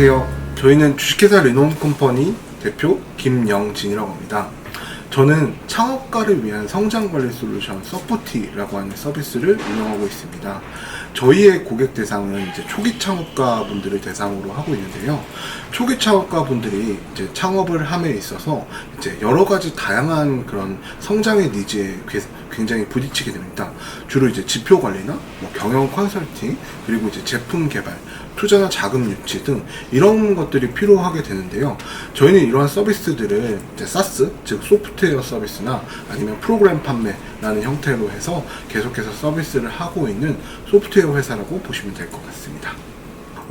안녕하세요. 저희는 주식회사 르논컴퍼니 대표 김영진이라고 합니다. 저는 창업가를 위한 성장관리 솔루션 서포티라고 하는 서비스를 운영하고 있습니다. 저희의 고객 대상은 이제 초기 창업가 분들을 대상으로 하고 있는데요. 초기 창업가 분들이 이제 창업을 함에 있어서 이제 여러 가지 다양한 그런 성장의 니즈에 괴- 굉장히 부딪히게 됩니다. 주로 이제 지표 관리나 뭐 경영 컨설팅 그리고 이제 제품 개발 투자나 자금 유치 등 이런 것들이 필요하게 되는데요. 저희는 이러한 서비스들을 이제 사스, 즉 소프트웨어 서비스나 아니면 프로그램 판매라는 형태로 해서 계속해서 서비스를 하고 있는 소프트웨어 회사라고 보시면 될 것 같습니다.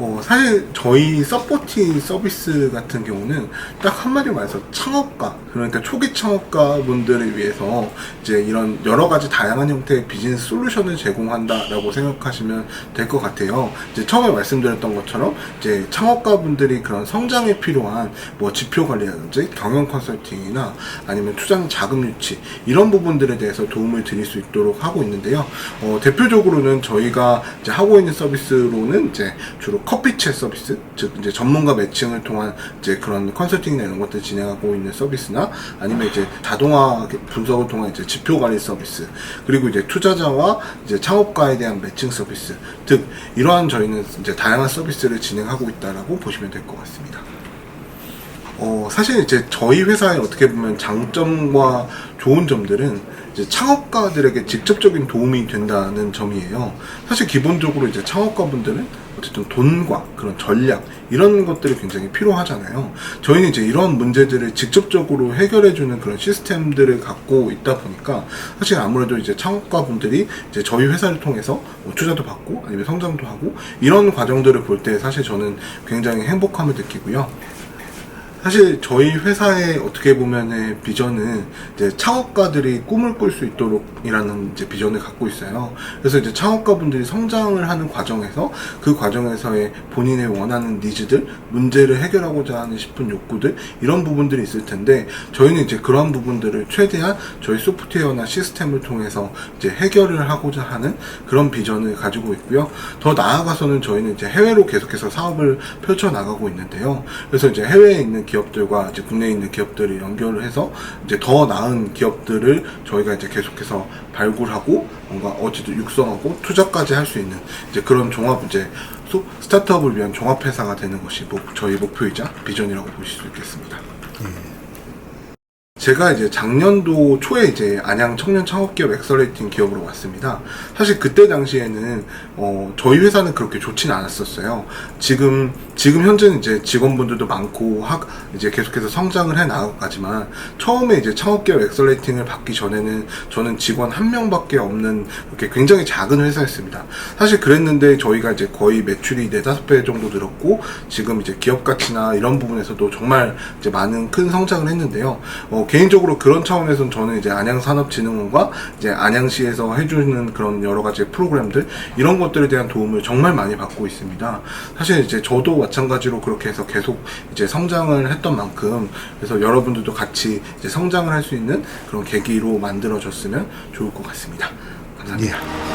어, 사실 저희 서포티 서비스 같은 경우는 딱 한마디로 말해서 창업가 그러니까 초기 창업가 분들을 위해서 이제 이런 여러 가지 다양한 형태의 비즈니스 솔루션을 제공한다라고 생각하시면 될 것 같아요. 이제 처음에 말씀드렸던 것처럼 이제 창업가 분들이 그런 성장에 필요한 뭐 지표 관리라든지 경영 컨설팅이나 아니면 투자 자금 유치 이런 부분들에 대해서 도움을 드릴 수 있도록 하고 있는데요. 어, 대표적으로는 저희가 이제 하고 있는 서비스로는 이제 주로 커피챗 서비스, 즉 이제 전문가 매칭을 통한 이제 그런 컨설팅이나 이런 것들 진행하고 있는 서비스나 아니면 이제 자동화 분석을 통한 이제 지표 관리 서비스, 그리고 이제 투자자와 이제 창업가에 대한 매칭 서비스, 즉 이러한 저희는 이제 다양한 서비스를 진행하고 있다라고 보시면 될 것 같습니다. 어, 사실 이제 저희 회사의 어떻게 보면 장점과 좋은 점들은 이제 창업가들에게 직접적인 도움이 된다는 점이에요. 사실 기본적으로 이제 창업가분들은 어쨌든 돈과 그런 전략 이런 것들이 굉장히 필요하잖아요. 저희는 이제 이런 문제들을 직접적으로 해결해주는 그런 시스템들을 갖고 있다 보니까 사실 아무래도 이제 창업가분들이 이제 저희 회사를 통해서 뭐 투자도 받고 아니면 성장도 하고 이런 과정들을 볼 때 사실 저는 굉장히 행복함을 느끼고요. 사실 저희 회사의 어떻게 보면은 비전은 이제 창업가들이 꿈을 꿀 수 있도록이라는 이제 비전을 갖고 있어요. 그래서 이제 창업가분들이 성장을 하는 과정에서 그 과정에서의 본인의 원하는 니즈들, 문제를 해결하고자 하는 싶은 욕구들 이런 부분들이 있을 텐데 저희는 이제 그런 부분들을 최대한 저희 소프트웨어나 시스템을 통해서 이제 해결을 하고자 하는 그런 비전을 가지고 있고요. 더 나아가서는 저희는 이제 해외로 계속해서 사업을 펼쳐 나가고 있는데요. 그래서 이제 해외에 있는 기업들과 이제 국내에 있는 기업들을 연결을 해서 이제 더 나은 기업들을 저희가 이제 계속해서 발굴하고 뭔가 어찌도 육성하고 투자까지 할 수 있는 이제 그런 종합 이제 소- 스타트업을 위한 종합 회사가 되는 것이 목- 저희 목표이자 비전이라고 보실 수 있겠습니다. 제가 이제 작년도 초에 이제 안양 청년 창업기업 엑설레이팅 기업으로 왔습니다. 사실 그때 당시에는 어, 저희 회사는 그렇게 좋지는 않았었어요. 지금 지금 현재는 이제 직원분들도 많고 학 이제 계속해서 성장을 해 나가지만 처음에 이제 창업기업 엑설레이팅을 받기 전에는 저는 직원 한 명밖에 없는 이렇게 굉장히 작은 회사였습니다. 사실 그랬는데 저희가 이제 거의 매출이 네 다섯 배 정도 늘었고 지금 이제 기업 가치나 이런 부분에서도 정말 이제 많은 큰 성장을 했는데요. 어, 개 인적으로 그런 차원에서는 저는 이제 안양산업진흥원과 이제 안양시에서 해주는 그런 여러 가지 프로그램들 이런 것들에 대한 도움을 정말 많이 받고 있습니다. 사실 이제 저도 마찬가지로 그렇게 해서 계속 이제 성장을 했던 만큼 그래서 여러분들도 같이 이제 성장을 할 수 있는 그런 계기로 만들어졌으면 좋을 것 같습니다. 감사합니다.